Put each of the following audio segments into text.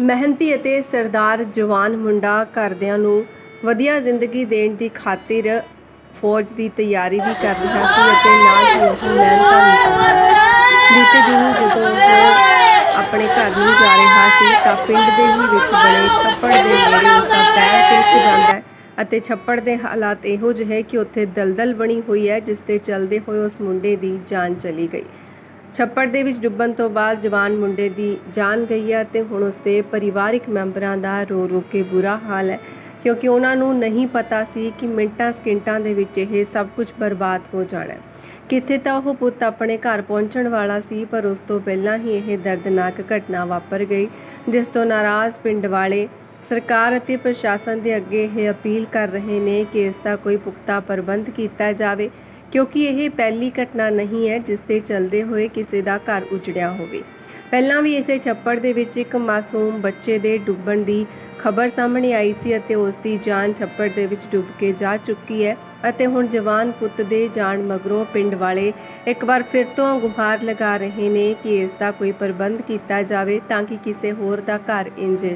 ਮਿਹਨਤੀ ਅਤੇ ਸਰਦਾਰ ਜਵਾਨ ਮੁੰਡਾ ਘਰਦਿਆਂ ਨੂੰ ਵਧੀਆ ਜ਼ਿੰਦਗੀ ਦੇਣ ਦੀ ਖਾਤਰ ਫੌਜ ਦੀ ਤਿਆਰੀ ਵੀ ਕਰ ਰਿਹਾ ਸੀ ਅਤੇ ਨਾਲ ਹੀ ਉਹ ਮਿਹਨਤਾਂ ਵੀ ਕਰ ਰਿਹਾ ਸੀ। ਬੀਤੇ ਦਿਨੀ ਜਦੋਂ ਉਹ ਆਪਣੇ ਘਰ ਨੂੰ ਜਾ ਰਿਹਾ ਸੀ ਤਾਂ ਪਿੰਡ ਦੇ ਹੀ ਵਿੱਚ ਬਣੇ ਛੱਪੜ ਦੇ ਨੇੜੇ ਉਸ ਦਾ ਪੈਰ ਤਿਲਕ ਜਾਂਦਾ ਹੈ ਅਤੇ ਛੱਪੜ ਦੇ ਹਾਲਾਤ ਇਹੋ ਜਿਹੇ ਹੈ ਕਿ ਉੱਥੇ ਦਲਦਲ ਬਣੀ ਹੋਈ ਹੈ, ਜਿਸ ਤੇ ਚੱਲਦੇ ਹੋਏ ਉਸ ਮੁੰਡੇ ਦੀ ਜਾਨ ਚਲੀ ਗਈ। ਛੱਪੜ ਦੇ ਵਿੱਚ ਡੁੱਬਣ ਤੋਂ ਬਾਅਦ ਜਵਾਨ ਮੁੰਡੇ ਦੀ ਜਾਨ ਗਈ ਹੈ ਤੇ ਹੁਣ ਉਸਦੇ ਪਰਿਵਾਰਿਕ ਮੈਂਬਰਾਂ ਦਾ ਰੋ ਰੋ ਕੇ ਬੁਰਾ ਹਾਲ ਹੈ, ਕਿਉਂਕਿ ਉਹਨਾਂ ਨੂੰ ਨਹੀਂ ਪਤਾ ਸੀ ਕਿ ਮਿੰਟਾਂ ਸਕਿੰਟਾਂ ਦੇ ਵਿੱਚ ਇਹ ਸਭ ਕੁਝ ਬਰਬਾਦ ਹੋ ਜਾਣਾ ਹੈ। ਕਿੱਥੇ ਤਾਂ ਉਹ ਪੁੱਤ ਆਪਣੇ ਘਰ ਪਹੁੰਚਣ ਵਾਲਾ ਸੀ, ਪਰ ਉਸ ਤੋਂ ਪਹਿਲਾਂ ਹੀ ਇਹ ਦਰਦਨਾਕ ਘਟਨਾ ਵਾਪਰ ਗਈ, ਜਿਸ ਤੋਂ ਨਾਰਾਜ਼ ਪਿੰਡ ਵਾਲੇ ਸਰਕਾਰ ਅਤੇ ਪ੍ਰਸ਼ਾਸਨ ਦੇ ਅੱਗੇ ਇਹ ਅਪੀਲ ਕਰ ਰਹੇ ਨੇ ਕਿ ਇਸ ਦਾ ਕੋਈ ਪੁਖਤਾ ਪ੍ਰਬੰਧ ਕੀਤਾ ਜਾਵੇ। ਕਿਉਂਕਿ ਇਹ ਪਹਿਲੀ ਘਟਨਾ ਨਹੀਂ ਹੈ ਜਿਸ ਦੇ ਚੱਲਦੇ ਹੋਏ ਕਿਸੇ ਦਾ ਘਰ ਉਜੜਿਆ ਹੋਵੇ। ਪਹਿਲਾਂ ਵੀ ਇਸੇ ਛੱਪੜ ਦੇ ਵਿੱਚ ਇੱਕ ਮਾਸੂਮ ਬੱਚੇ ਦੇ ਡੁੱਬਣ ਦੀ ਖਬਰ ਸਾਹਮਣੇ ਆਈ ਸੀ ਅਤੇ ਉਸ ਦੀ ਜਾਨ ਛੱਪੜ ਦੇ ਵਿੱਚ ਡੁੱਬ ਕੇ ਜਾ ਚੁੱਕੀ ਹੈ ਅਤੇ ਹੁਣ ਜਵਾਨ ਪੁੱਤ ਦੇ ਜਾਣ ਮਗਰੋਂ ਪਿੰਡ ਵਾਲੇ ਇੱਕ ਵਾਰ ਫਿਰ ਤੋਂ ਗੁਹਾਰ ਲਗਾ ਰਹੇ ਨੇ ਕਿ ਇਸ ਦਾ ਕੋਈ ਪ੍ਰਬੰਧ ਕੀਤਾ ਜਾਵੇ ਤਾਂ ਕਿ ਕਿਸੇ ਹੋਰ ਦਾ ਘਰ ਇੰਜ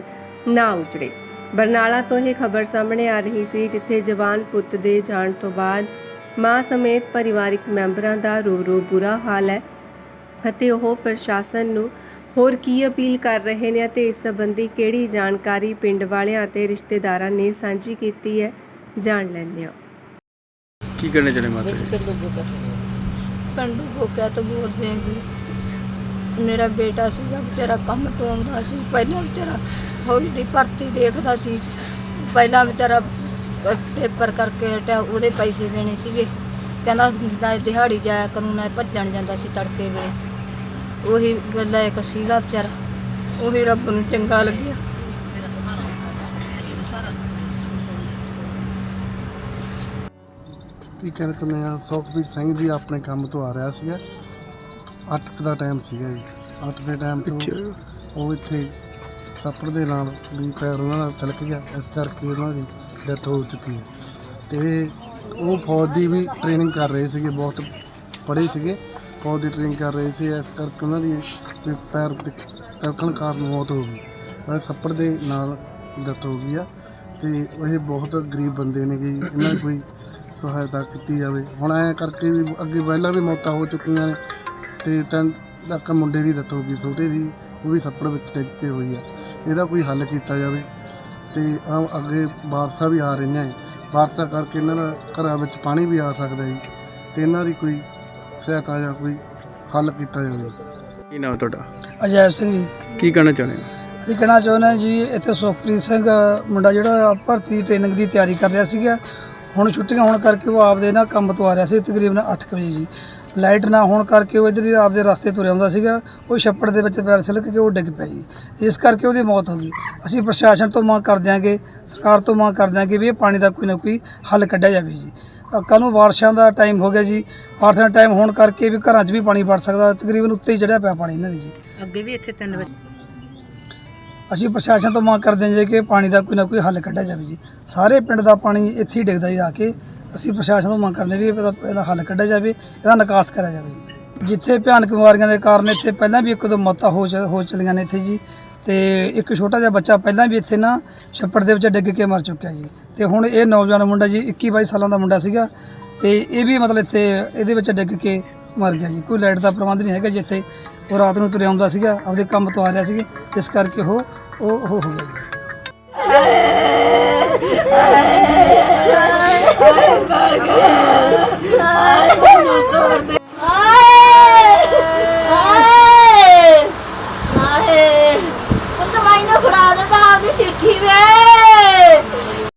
ਨਾ ਉਜੜੇ। ਬਰਨਾਲਾ ਤੋਂ ਇਹ ਖਬਰ ਸਾਹਮਣੇ ਆ ਰਹੀ ਸੀ ਜਿੱਥੇ ਜਵਾਨ ਪੁੱਤ ਦੇ ਜਾਣ ਤੋਂ ਬਾਅਦ ਮਾਂ ਸਮੇਤ ਪਰਿਵਾਰਿਕ ਮੈਂਬਰਾਂ ਦਾ ਰੋ ਰੋ ਬੁਰਾ ਹਾਲ ਹੈ ਅਤੇ ਉਹ ਪ੍ਰਸ਼ਾਸਨ ਨੂੰ ਹੋਰ ਕੀ ਅਪੀਲ ਕਰ ਰਹੇ ਨੇ ਅਤੇ ਇਸ ਸੰਬੰਧੀ ਕਿਹੜੀ ਜਾਣਕਾਰੀ ਪਿੰਡ ਵਾਲਿਆਂ ਅਤੇ ਰਿਸ਼ਤੇਦਾਰਾਂ ਨੇ ਸਾਂਝੀ ਕੀਤੀ ਹੈ ਜਾਣ ਲੈਂਦੇ ਹਾਂ। ਕੀ ਕਰਨੇ ਚਲੇ ਮਾਤਾ ਜੀ? ਪਿੰਡੂ ਬੋਕਾ। ਤੋਂ ਬੋਲਦੇ ਹਾਂ ਜੀ। ਮੇਰਾ ਬੇਟਾ ਸੀਗਾ ਵਿਚਾਰਾ ਕੰਮ ਤੋਂ ਆਉਂਦਾ ਸੀ। ਪਹਿਲਾਂ ਵਿਚਾਰਾ ਫੌਜ ਦੀ ਭਰਤੀ ਦੇਖਦਾ ਸੀ। ਪਹਿਲਾਂ ਵਿਚਾਰਾ ਪੇਪਰ ਕਰਕੇ ਹਟਿਆ ਉਹਦੇ ਪੈਸੇ ਦੇਣੇ ਸੀਗੇ। ਕਹਿੰਦਾ ਨਾ ਦਿਹਾੜੀ ਜਾਇਆ ਕਰੂ ਨਾ ਭੱਜਣ ਜਾਂਦਾ ਸੀ ਤੜਕੇ ਵੇਲੇ। ਉਹੀ ਗੱਲਾਂ ਇੱਕ ਸੀਗਾ ਵਿਚਾਰਾ। ਉਹੀ ਰੱਬ ਨੂੰ ਚੰਗਾ ਲੱਗਿਆ। ਕੀ ਕਹਿਣਾ ਚਾਹੁੰਦੇ ਆ? ਸੁਖਬੀਰ ਸਿੰਘ ਜੀ ਆਪਣੇ ਕੰਮ ਤੋਂ ਆ ਰਿਹਾ ਸੀਗਾ। 8 ਦਾ ਟਾਈਮ ਸੀਗਾ ਜੀ। 8 ਦੇ ਟਾਈਮ ਤੋਂ ਉਹ ਇੱਥੇ ਸੱਪੜ ਦੇ ਨਾਲ ਵੀ ਪੈਰ ਉਹਨਾਂ ਦਾ ਤਿਲਕ ਗਿਆ। ਇਸ ਕਰਕੇ ਉਹਨਾਂ ਦੀ ਡੈਥ ਹੋ ਚੁੱਕੀ ਹੈ। ਤੇ ਉਹ ਫੌਜ ਦੀ ਵੀ ਟ੍ਰੇਨਿੰਗ ਕਰ ਰਹੇ ਸੀਗੇ, ਬਹੁਤ ਪੜ੍ਹੇ ਸੀਗੇ। ਫੌਜ ਦੀ ਟ੍ਰੇਨਿੰਗ ਕਰ ਰਹੇ ਸੀ, ਇਸ ਕਰਕੇ ਉਹਨਾਂ ਦੀ ਵੀ ਪੈਰ ਤੇ ਤਿਲਕਣ ਕਾਰਨ ਮੌਤ ਹੋ ਗਈ। ਪਰ ਸੱਪੜ ਦੇ ਨਾਲ ਡੈਥ ਹੋ ਗਈ ਆ। ਤੇ ਇਹ ਬਹੁਤ ਗਰੀਬ ਬੰਦੇ ਨੇ ਕਿ ਇਹਨਾਂ ਦੀ ਕੋਈ ਸਹਾਇਤਾ ਕੀਤੀ ਜਾਵੇ। ਹੁਣ ਐ ਕਰਕੇ ਵੀ ਅੱਗੇ ਪਹਿਲਾਂ ਵੀ ਮੌਤਾਂ ਹੋ ਚੁੱਕੀਆਂ ਨੇ। ਤੇ ਤਿੰਨ ਲੱਕ ਮੁੰਡੇ ਦੀ ਡੈਥ ਹੋ ਗਈ, ਛੋਟੇ ਦੀ, ਉਹ ਵੀ ਸੱਪੜ ਵਿੱਚ ਡਿੱਗ ਕੇ ਹੋਈ ਆ। ਇਹਦਾ ਕੋਈ ਹੱਲ ਕੀਤਾ ਜਾਵੇ। ਤੇ ਆ ਅੱਗੇ ਬਾਰਸਾਂ ਵੀ ਆ ਰਹੀਆਂ ਹੈ ਬਾਰਸਾਂ ਕਰਕੇ ਇਹਨਾਂ ਦਾ ਘਰਾਂ ਵਿੱਚ ਪਾਣੀ ਵੀ ਆ ਸਕਦਾ ਜੀ ਤੇ ਇਹਨਾਂ ਦੀ ਕੋਈ ਸਹਾਇਤਾ ਜਾਂ ਕੋਈ ਹੱਲ ਕੀਤਾ ਜਾਵੇ। ਕੀ ਨਾਮ ਤੁਹਾਡਾ? ਅਜੈਬ ਸਿੰਘ ਜੀ। ਕੀ ਕਹਿਣਾ ਚਾਹੁੰਦੇ ਹੋ? ਅਸੀਂ ਕਹਿਣਾ ਚਾਹੁੰਦੇ ਹਾਂ ਜੀ ਇੱਥੇ ਸੁਖਪ੍ਰੀਤ ਸਿੰਘ ਮੁੰਡਾ ਜਿਹੜਾ ਭਰਤੀ ਦੀ ਟ੍ਰੇਨਿੰਗ ਦੀ ਤਿਆਰੀ ਕਰ ਰਿਹਾ ਸੀਗਾ ਹੁਣ ਛੁੱਟੀਆਂ ਹੋਣ ਕਰਕੇ ਉਹ ਆਪਦੇ ਨਾ ਕੰਮ ਤੋਂ ਆ ਰਿਹਾ ਸੀ ਤਕਰੀਬਨ 8 ਵਜੇ ਜੀ। ਲਾਈਟ ਨਾ ਹੋਣ ਕਰਕੇ ਉਹ ਇੱਧਰ ਦੀ ਆਪਦੇ ਰਸਤੇ ਤੁਰਿਆ ਆਉਂਦਾ ਸੀਗਾ ਉਹ ਛੱਪੜ ਦੇ ਵਿੱਚ ਪੈਰ ਸਿਲਕ ਕੇ ਉਹ ਡਿੱਗ ਪਿਆ ਜੀ। ਇਸ ਕਰਕੇ ਉਹਦੀ ਮੌਤ ਹੋ ਗਈ। ਅਸੀਂ ਪ੍ਰਸ਼ਾਸਨ ਤੋਂ ਮੰਗ ਕਰ ਦਿਆਂਗੇ ਸਰਕਾਰ ਤੋਂ ਮੰਗ ਕਰ ਦਿਆਂਗੇ ਵੀ ਇਹ ਪਾਣੀ ਦਾ ਕੋਈ ਨਾ ਕੋਈ ਹੱਲ ਕੱਢਿਆ ਜਾਵੇ ਜੀ। ਕੱਲ੍ਹ ਨੂੰ ਬਾਰਿਸ਼ਾਂ ਦਾ ਟਾਈਮ ਹੋ ਗਿਆ ਜੀ। ਬਾਰਿਸ਼ਾਂ ਦਾ ਟਾਈਮ ਹੋਣ ਕਰਕੇ ਵੀ ਘਰਾਂ 'ਚ ਵੀ ਪਾਣੀ ਵੜ ਸਕਦਾ ਤਕਰੀਬਨ ਉੱਤੇ ਹੀ ਚੜਿਆ ਪਿਆ ਪਾਣੀ ਇਹਨਾਂ ਦੀ ਜੀ। ਅੱਗੇ ਵੀ ਇੱਥੇ ਤਿੰਨ ਵਜੇ ਅਸੀਂ ਪ੍ਰਸ਼ਾਸਨ ਤੋਂ ਮੰਗ ਕਰਦੇ ਹਾਂ ਜੀ ਕਿ ਪਾਣੀ ਦਾ ਕੋਈ ਨਾ ਕੋਈ ਹੱਲ ਕੱਢਿਆ ਜਾਵੇ ਜੀ। ਸਾਰੇ ਪਿੰਡ ਦਾ ਪਾਣੀ ਇੱਥੇ ਹੀ ਡਿੱਗਦਾ ਜੀ ਆ ਕੇ। ਅਸੀਂ ਪ੍ਰਸ਼ਾਸਨ ਤੋਂ ਮੰਗ ਕਰਦੇ ਵੀ ਇਹਦਾ ਇਹਦਾ ਹੱਲ ਕੱਢਿਆ ਜਾਵੇ, ਇਹਦਾ ਨਿਕਾਸ ਕਰਿਆ ਜਾਵੇ ਜੀ। ਜਿੱਥੇ ਭਿਆਨਕ ਬਿਮਾਰੀਆਂ ਦੇ ਕਾਰਨ ਇੱਥੇ ਪਹਿਲਾਂ ਵੀ ਇੱਕ ਦੋ ਮੌਤਾਂ ਹੋ ਚ- ਹੋ ਚਲੀਆਂ ਨੇ ਇੱਥੇ ਜੀ। ਤੇ ਇੱਕ ਛੋਟਾ ਜਿਹਾ ਬੱਚਾ ਪਹਿਲਾਂ ਵੀ ਇੱਥੇ ਨਾ ਛੱਪੜ ਦੇ ਵਿੱਚ ਡਿੱਗ ਕੇ ਮਰ ਚੁੱਕਿਆ ਜੀ। ਤੇ ਹੁਣ ਇਹ ਨੌਜਵਾਨ ਮੁੰਡਾ ਜੀ 21 22 ਸਾਲਾਂ ਦਾ ਮੁੰਡਾ ਸੀਗਾ। ਤੇ ਇਹ ਵੀ ਮਤਲਬ ਇੱਥੇ ਇਹਦੇ ਵਿੱਚ ਡਿੱਗ ਕੇ ਮਰ ਗਿਆ ਜੀ। ਕੋਈ ਲਾਈਟ ਦਾ ਪ੍ਰਬੰਧ ਨਹੀਂ ਹੈਗਾ ਜਿੱਥੇ। ਉਹ ਰਾਤ ਨੂੰ ਤੁਰਿਆ ਆਉਂਦਾ ਸੀਗਾ, ਆਪਦੇ ਕੰਮ ਤੋਂ ਆ ਰਿਹਾ ਸੀ ਇਸ ਕਰਕੇ ਉਹ ਉਹ ਹੋ ਗਿਆ ਜੀ। Ay karga. Ay bunu durdu.